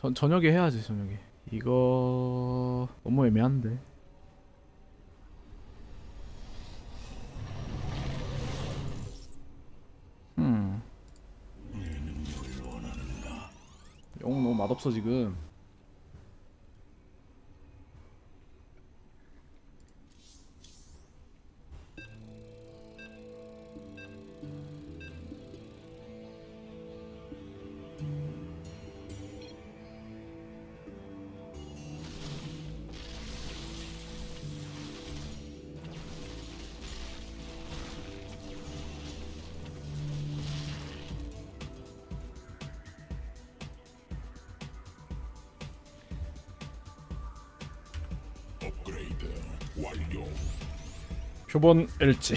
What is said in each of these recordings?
전 저녁에 해야지 저녁에. 이거 너무 애매한데. 음. 영 너무 맛없어 지금. 표본 일지.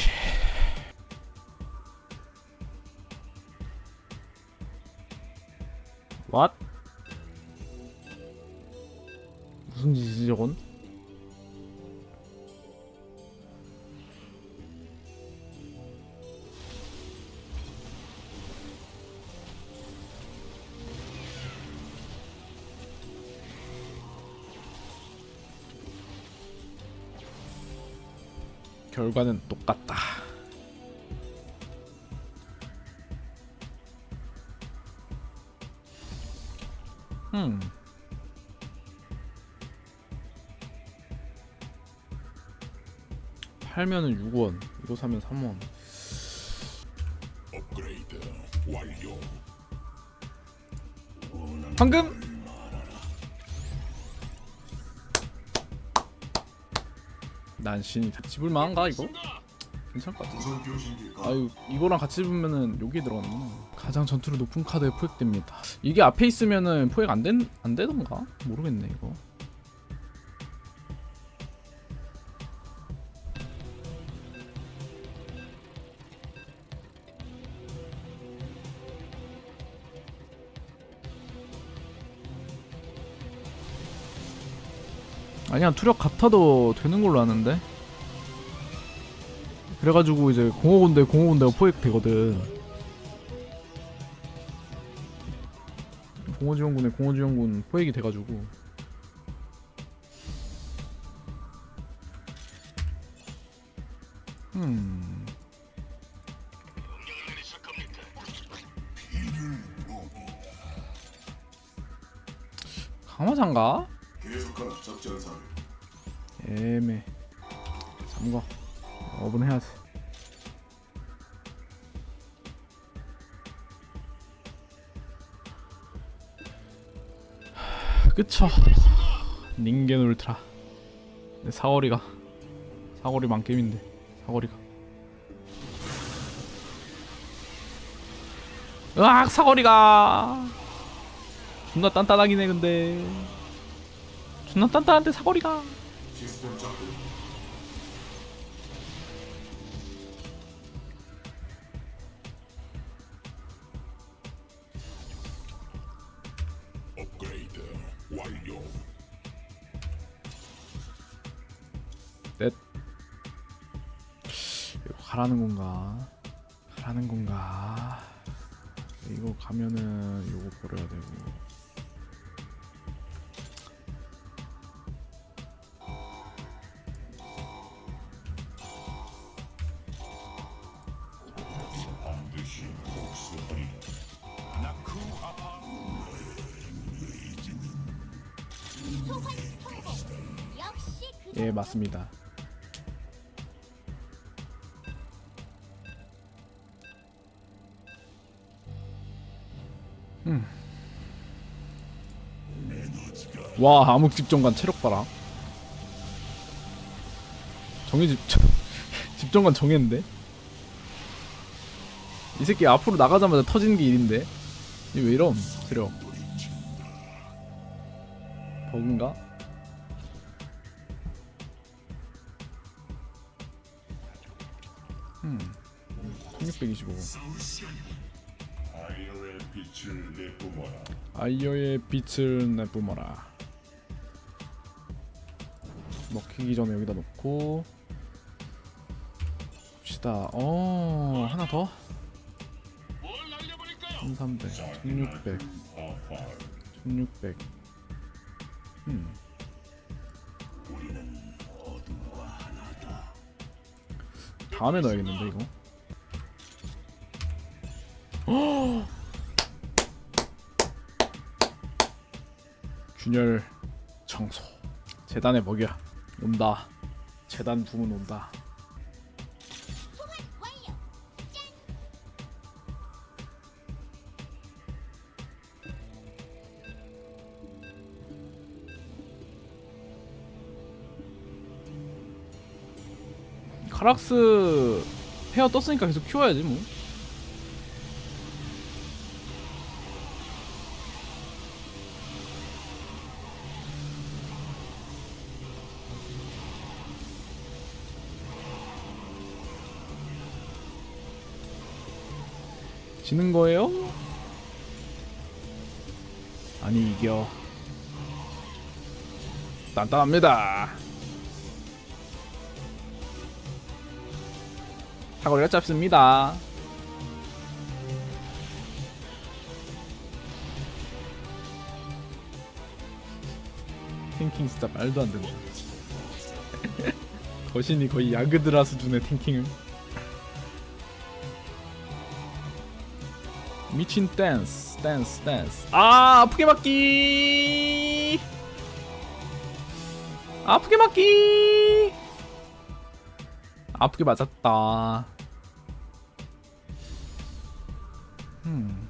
What? 결과는 똑같다. 음. 팔면은 6원, 이거 사면 3원. 업그레이드 완료. 황금. 난 신이 다 집을 만한가 이거? 괜찮을 것 같아. 아유 이거랑 같이 집으면은 여기 들어가는 가장 전투력 높은 카드에 포획됩니다. 이게 앞에 있으면은 포획 안된 안 되던가 모르겠네 이거. 아니야 투력 같아도 되는 걸로 아는데 그래가지고 이제 공허군대 공허군대가 포획되거든. 공허지원군에 공허지원군 포획이 돼가지고 그쵸. 닌겐 울트라. 내 사거리가. 사거리 만게임인데 사거리가. 으악 사거리가! 존나 단단하긴 해 근데. 존나 단단한데 사거리가 가라는 건가? 가라는 건가? 이거 가면은 요거 버려야 되고. 예 맞습니다 와 암흑 집정관 체력 봐라. 정해 집 집정관 정했는데? 이 새끼 앞으로 나가자마자 터지는 게 일인데? 이 왜 이럼 체력? 버그인가? 음 1625 아이어의 빛을 내뿜어라. 아이어의 빛을 내뿜어라 먹히기 전에 여기다 놓고 봅시다 어 하나 더 1300 1600 아파. 1600 음. 다음에 넣어야겠는데 이거 헉! 균열 청소 재단에 먹여 온다 재단 부문 온다. 카락스 페어 떴으니까 계속 키워야지 뭐 지는 거예요? 아니 이겨 단단합니다 사거리가 짧습니다. 탱킹 진짜 말도 안 되네. 거신이 거의 야그드라 수준의 탱킹을. 미친 댄스, 댄스, 댄스. 아 아프게 맞기. 아프게 맞기. 아프게 맞았다. 음.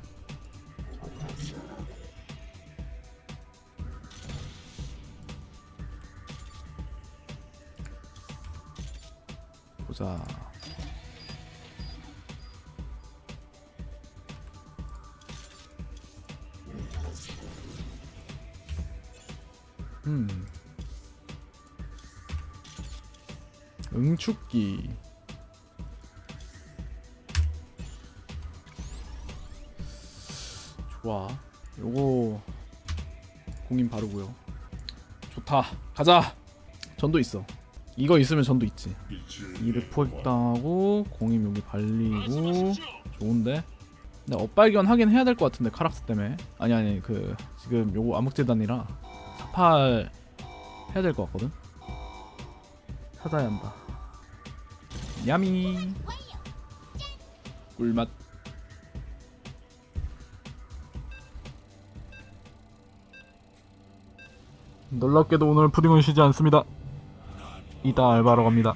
보자. 응축기. 좋아. 요거 공인 바르고요. 좋다. 가자. 전도 있어. 이거 있으면 전도 있지. 빛을 200 포획 내뿜어라. 당하고 공인 여기 발리고 좋은데. 근데 엇발견 하긴 해야 될 것 같은데 카락스 때문에. 아니 아니 그 지금 요거 암흑재단이라 사팔 해야 될 것 같거든. 찾아야 한다. 야미. 꿀맛. 놀랍게도 오늘 푸딩은 쉬지 않습니다. 이따 알바로 갑니다.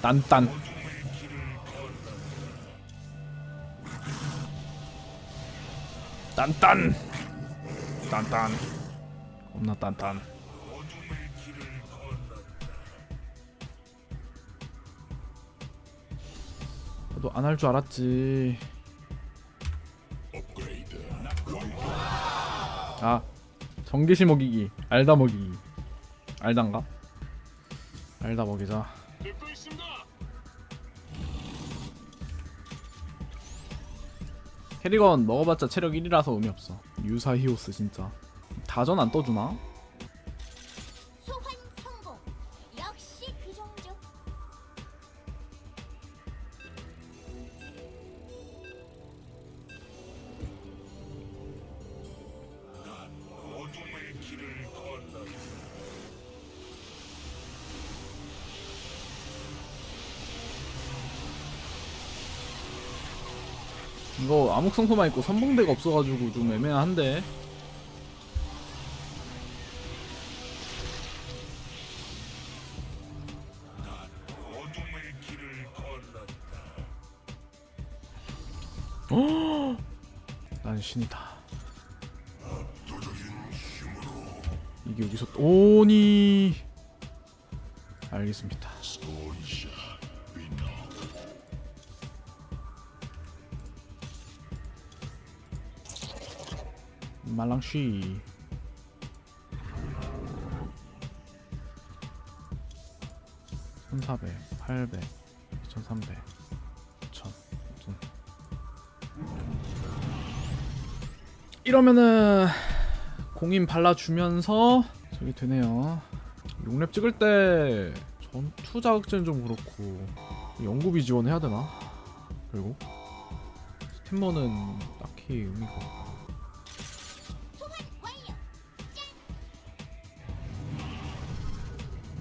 딴딴. 딴딴. 딴딴. 겁나 딴딴. 나도 안 할 줄 알았지. 아, 전개시 먹이기, 알다 먹이기. 알단가? 알다 먹이자. 캐리건 먹어봤자 체력 1이라서 의미 없어. 유사 히오스 진짜. 다전 안 떠주나? 이거 암흑성소만 있고 선봉대가 없어가지고 좀 애매한데. 어? 난 신이다. 이게 여기서 또- 오니 알겠습니다. 말랑쉬 1400, 800, 2300, 2000, 5000 이러면은 공인 발라주면서 저기 되네요. 6렙 찍을 때 전투 자극제는 좀 그렇고 연구비 지원해야 되나? 그리고 스팀머는 딱히 의미가 없고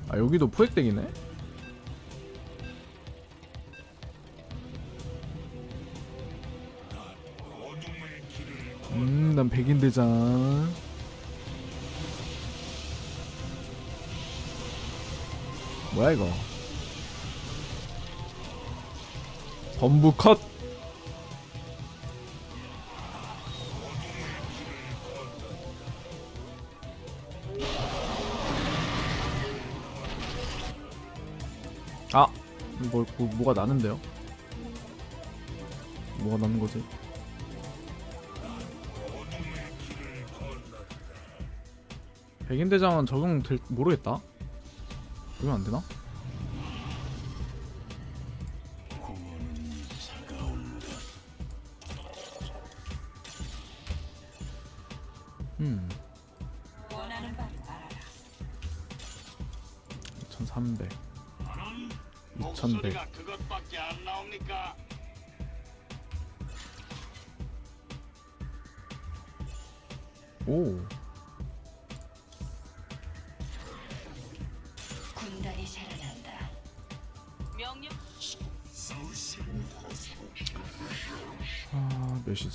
아 여기도 포획덱이네? 음, 난 백인대장. 뭐야 이거? 전부 컷. 뭐, 뭐 뭐가 나는데요? 뭐가 나는 거지? 백인 대장은 적용 될 모르겠다. 그러면 안 되나?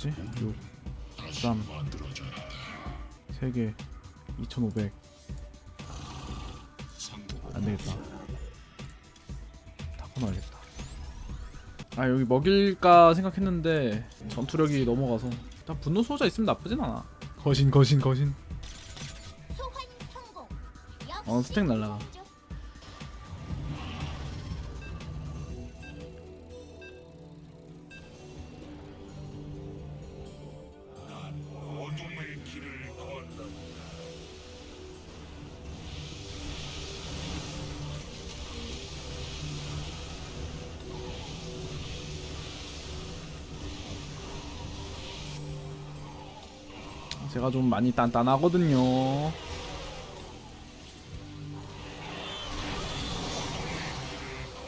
아, 몇이지? 6, 3, 3개, 2,500. 안 되겠다. 다 끊어야겠다. 아, 여기 먹일까 생각했는데 전투력이 넘어가서 일단 분노 소자 있으면 나쁘진 않아. 거신, 거신, 거신. 어, 스택 날라가. 제가 좀 많이 단단하거든요.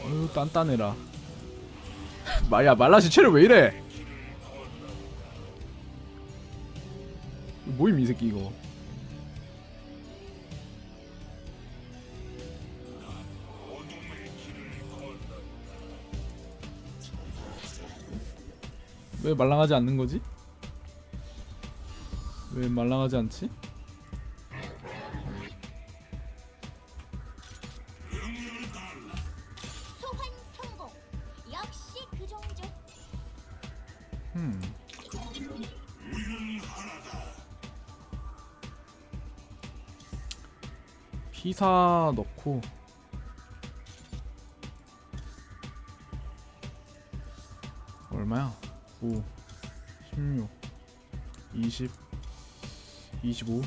어휴 단단해라. 마야 말라시 체력 왜 이래? 뭐임 이 새끼 이거. 왜 말랑하지 않는 거지? 왜 말랑하지 않지? 그. 음. 피사 넣고 얼마야? 9 16 20 25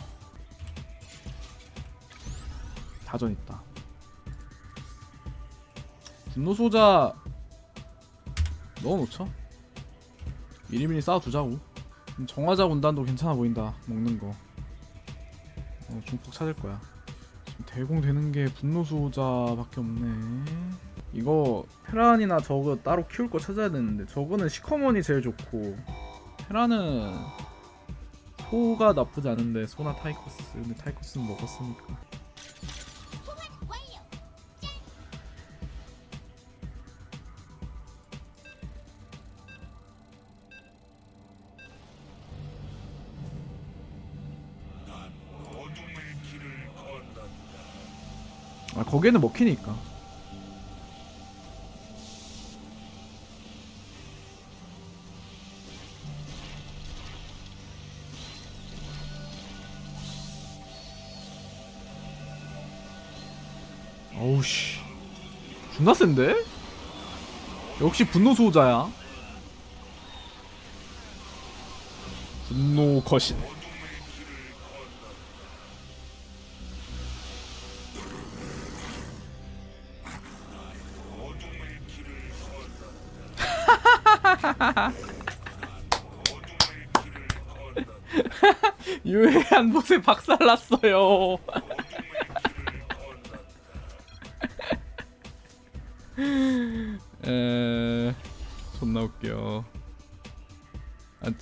다전 있다. 분노 소자 넣어놓죠? 미리미리 쌓아두자고. 음, 정화자 군단도 괜찮아 보인다 먹는 거. 어, 중폭 찾을 거야. 지금 대공되는 게 분노수호자밖에 없네. 이거 테란이나 저거 따로 키울 거 찾아야 되는데 저거는 시커먼이 제일 좋고. 테란은 소가 나쁘지 않은데 소나 타이커스 근데 타이커스는 먹었으니까. 아 거기에는 먹히니까 존나 센데? 역시 분노 수호자야 분노 거신 유해한 못에 박살났어요.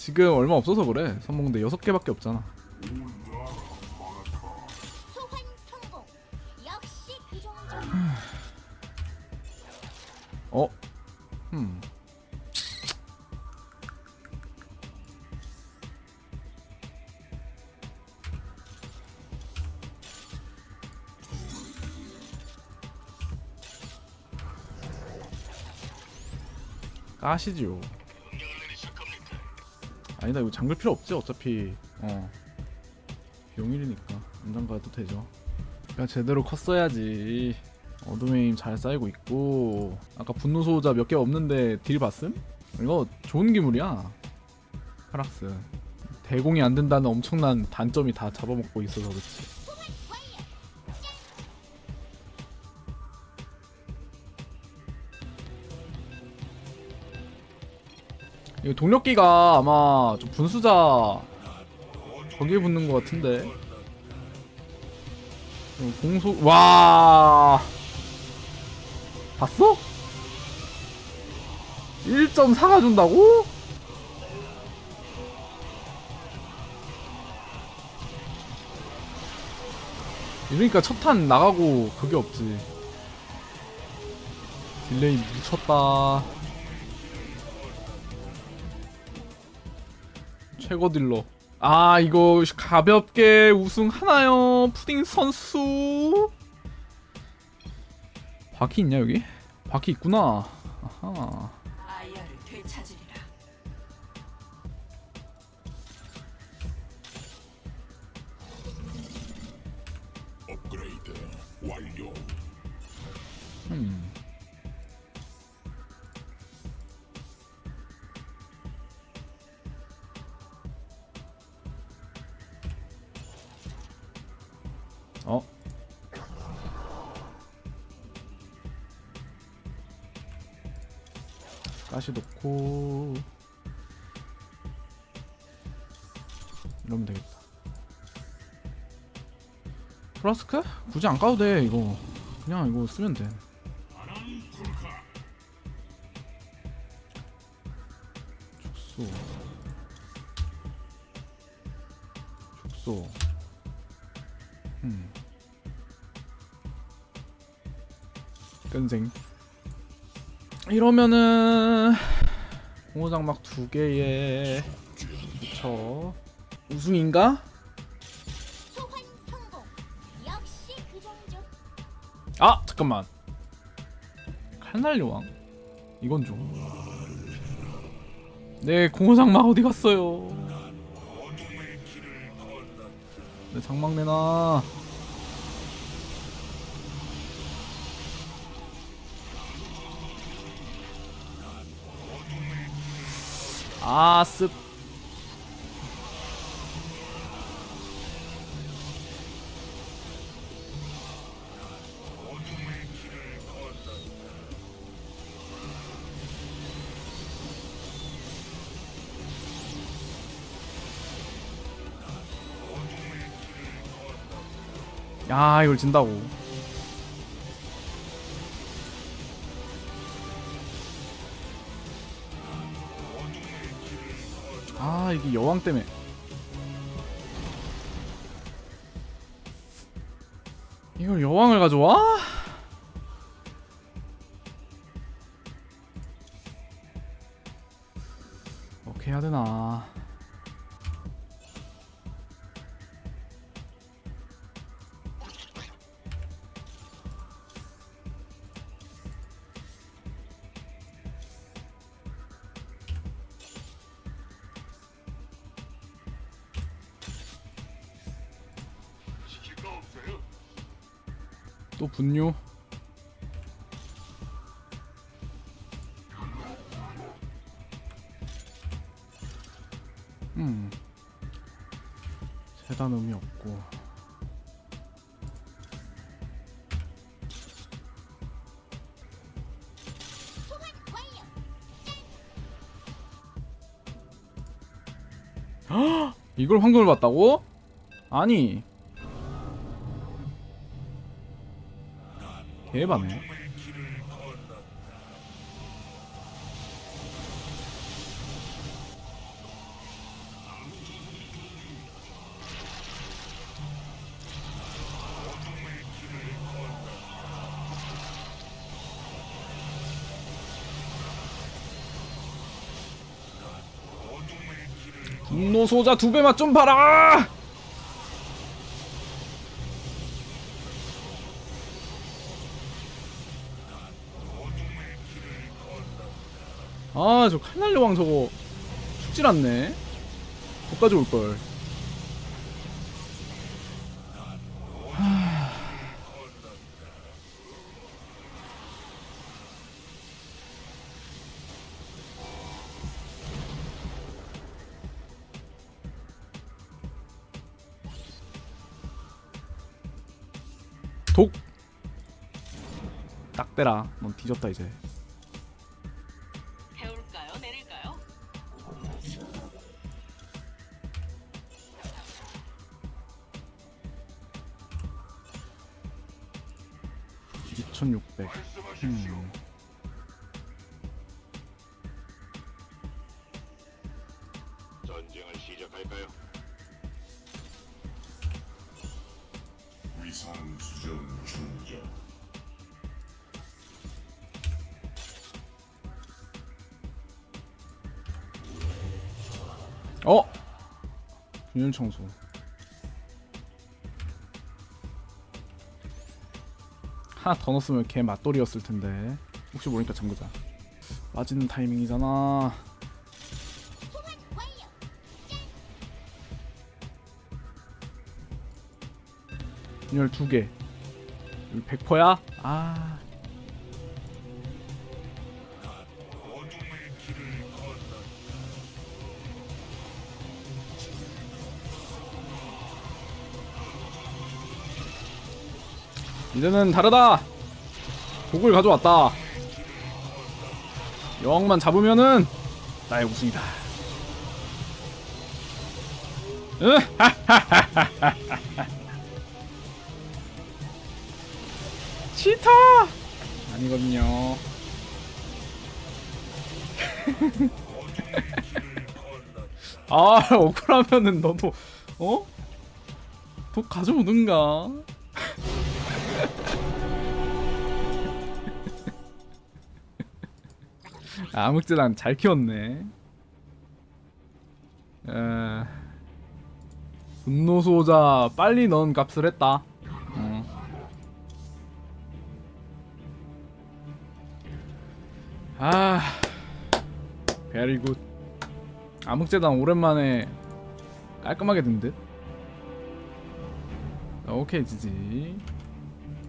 지금 얼마 없어서 그래. 선봉대 여섯 개밖에 없잖아. 소환 성공. 역시 그. 어? 음. 까시지요. 아니다 이거 잠글 필요 없지 어차피. 어. 용일이니까. 안장 가도 되죠. 야 제대로 컸어야지. 어둠의 힘 잘 쌓이고 있고. 아까 분노 소호자 몇 개 없는데 딜 봤음? 이거 좋은 기물이야. 카락스. 대공이 안 된다는 엄청난 단점이 다 잡아먹고 있어서 그렇지 이거 동력기가 아마 좀 분수자 거기에 붙는 것 같은데 어, 공소 와 봤어? 1.4가 준다고? 이러니까 첫 탄 나가고 그게 없지 딜레이 미쳤다 최고 딜러 아 이거 가볍게 우승 하나요 푸딩 선수? 바퀴 있냐 여기? 바퀴 있구나. 아하 넣고 이러면 되겠다. 플라스크? 굳이 안 까도 돼 이거. 그냥 이거 쓰면 돼. 축소. 축소. 음. 끈생. 이러면은 공호장막 두 개에 그쵸 우승인가? 아 잠깐만. 칼날 여왕. 이건 좀. 내 공허장막 어디 갔어요? 내 장막 내놔 아습 야 이걸 진다고 이게 여왕 때문에 이걸 여왕을 가져와? 어떻게 해야 되나 분유 음 재단 의미 없고. 이걸 황금을 봤다고? 아니 개바네 분노 소자 두 배만 좀 봐라! 아, 저 칼날 여왕 저거 죽질 않네. 못 가져올 걸. 독. 딱 대라. 넌 뒤졌다 이제. 2600. 말씀하십시오. 음. 전쟁을 시작할까요? 위상 수정 충전. 어? 균열 청소. 하나 더 넣었으면 개 맞돌이었을 텐데. 혹시 모르니까 잠그자. 빠지는 타이밍이잖아. 소환 완료. 균열 두 개. 여기 100%야? 아. 이제는 다르다. 독을 가져왔다. 여왕만 잡으면은 나의 우승이다. 으, 치타 아니거든요. 아 억울하면은 너도 어? 독 가져오든가. 암흑재단 잘 키웠네. 에... 분노소자 빨리 넣은 값을 했다. 어. 아, 베리 굿. 암흑재단 오랜만에 깔끔하게 든 듯. 오케이 지지.